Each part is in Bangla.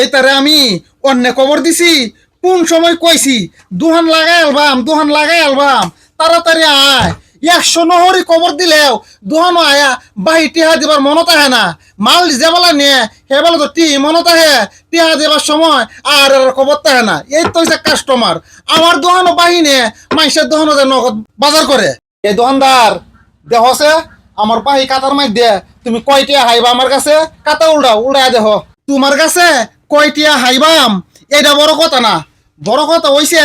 এই তারে আমি অন্য খবর দিছি, কোন সময় কইছি, দুহান লাগাই আলবাম, দুহান লাগাই আলবাম, তাড়াতাড়ি আয়। একশো নহরি খবর দিলেও দুহানো আয়া, বাহি টিহা দিবার মনত আহে না। মাল যে বেলা নিয়ে, সে বেলা তো টি মনত আহে টিহা দিবার সময় আর আর খবর তাহে না। এই তো হচ্ছে কাস্টমার আমার দোহানো বাহি নিয়ে মাইসের দোহানো যে নগদ বাজার করে। এই দোকানদার দেহছে আমার বাহি কাতার মাই দে। তুমি কয়টিয়া হাইবা আমার কাছে? কাতা উল্টাও, উল্টায় দেহ। তোমার কাছে? কয়টিয়া হাইবাম? এটা বড় কথা না। বড় কথা হইছে,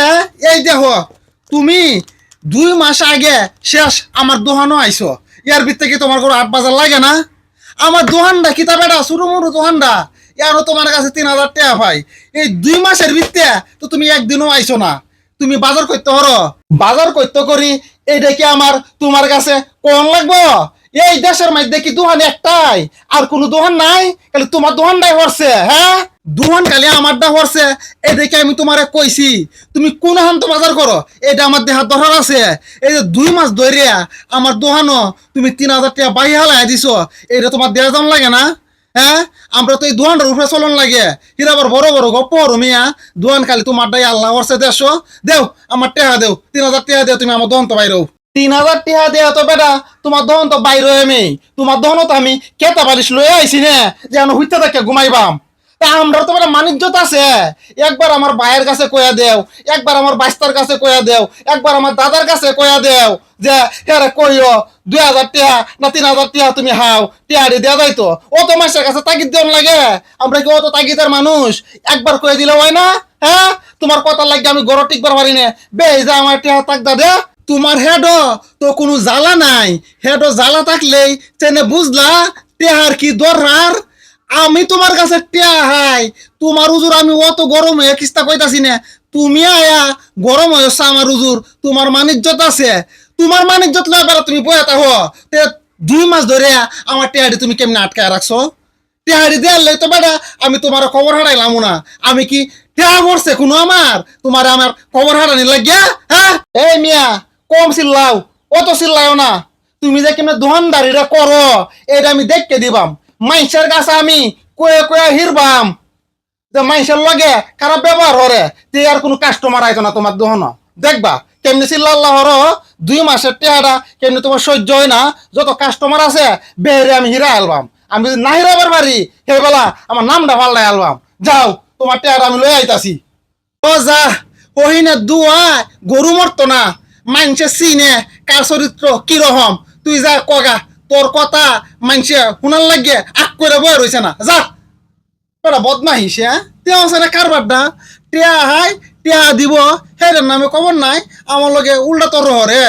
এই দেহ তুমি দুই মাস আগে শেষ আমার দোহানো আইছো। ইয়ার ভিত্তে কি তোমার কোনো আট বাজার লাগে না? আমার দোহানটা কিতা বেটা শুরু মুরু দোহানটা ইয়ারও তোমার কাছে তিন হাজার টাকা পাই। এই দুই মাসের ভিত্তে তো তুমি একদিনও আইছো না। তুমি বাজার করতে পারো। বাজার করতে করি এইটা কি আমার তোমার কাছে কোন লাগবো? এই দেশের মধ্যে কি দোহান একটাই? আর কোনো দোহান নাই? খালি তোমার দোহানটাই হরছে হ্যাঁ? দোহান খালি আমারটা হরছে। এই দেখে আমি তোমারে কইছি, তুমি কোন হান্ত বাজার করো? এটা আমার দেহার দরকার আছে। এই যে দুই মাস ধরে আমার দোহানো তুমি তিন হাজার টাকা বাহি হালাই দিছো। এটা তোমার দেয়া দাম লাগে না? হ্যাঁ? আমরা তো এই দোয়ানটার উপরে চলন লাগে। হিরাবার বড় বড় গপ্প হরো মিয়া। দোয়ান খালি তোমার ডাই আল্লাহ হরছে দেড়শো দেও, আমার টেহা দেও, তিন হাজার টেহা দেও, তুমি আমার দহন তো বাইরেও তিন হাজার টেহা দেয়া তো বেটা, তোমার দহন তো বাইরে আমি। তোমার দহন তো আমি কেতা বালিশ লয়ে আইছি না, যে আমি হইতে থাকে ঘুমাইবাম। তা আমরা তো বেটা মানিজ্যত আছে। একবার আমার ভাইয়ের কাছে কয়া দেও, একবার আমার বাইস্তার কাছে কয়া দেও, একবার আমার দাদার কাছে কয়া দেও, যে হ্যাঁ কইও, দুই হাজার টিয়া না তিন হাজার টিয়া তুমি হাও টিয়ারি দেওয়া যাইতো। অত মাসের কাছে তাগিদ দেওয়ার লাগে। আমরা কি অত তাগিদের মানুষ? একবার কয়ে দিলে হয় না? হ্যাঁ? তোমার কথা লাগে আমি গড় টিকবার পারি না। বে যা আমার টিয়া তাক দে তোমার হেড তো কোনো জ্বালা নাই। হেড জ্বালা থাকলেই তেনে বুঝলা, টেহার কি দরকার আমি তোমার কাছে টিয়া হাই। তোমার উজুর আমি অত গরম হয়ে কিস্তা কইতাছি না। তুমি আয়া গরম হয়েছ আমার উজুর তোমার মানিজ্যত আছে। তোমার মানিজ্যত লয় বেলা তুমি বয়ে থাকো। তে দুই মাস ধরে আমার টেহারি তুমি কেমনে আটকায় রাখছো? টেহারি দেওয়ার লই তো বেটা আমি তোমার খবর হারাইলাম না। আমি কি টেহা মরছে কোনো আমার? তোমার আমার খবর হারানি লাগিয়া হ্যাঁ? এই মিয়া কম চিল্লাও, অত চিল্লাও না। তুমি যে কেমনে দোকানদারিটা করো এটা আমি দেখকে দিবাম। মাইসের কাছে আমি কয়ে কয়ে হিরবাম। যে মাইসের লগে খারাপ ব্যবহার হরে, তে আর কোনো কাস্টমার আইতো না তোমার দোহন। দেখবা, কেমনি চিল্লাল্লাহ হর, দুই মাসের টেহারা কেমনি তোমার সহ্য হয় না। যত কাস্টমার আছে, বেহরে আমি হিরা আলবাম। আমি যদি না হিরাবার পারি সেইবেলা আমার নামটা পাল্টাই আলবাম। যাও, তোমার টেহারা আমি লই আইতাছি। ও যা, ওহিনে দুয়া, গরু মরতো না। মানছে চিনে কার চরিত্র কীরকম তুই যা কগা তোর কথা মানছে শুনার লাগে আগ করে বয়ে রয়েছে না। যা। বেটা বদমাহিস হ্যাঁ? তেওঁ আছে না কারবারটা টিয়া হাই, টিয়া দিব হের নামে খবর নাই, আমার লগে উল্টা তর হরে।